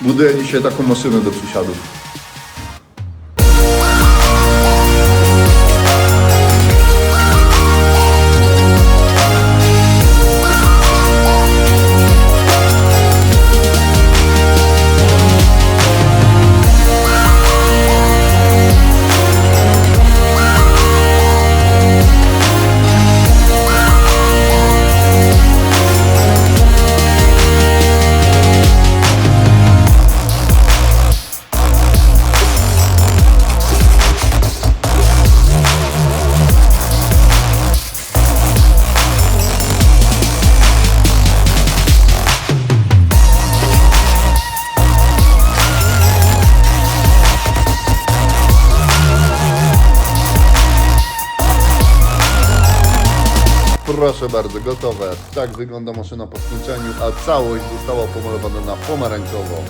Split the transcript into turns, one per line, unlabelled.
Buduje dzisiaj taką maszynę do przysiadów. Proszę bardzo, gotowe. Tak wygląda maszyna po skończeniu, a całość została pomalowana na pomarańczowo.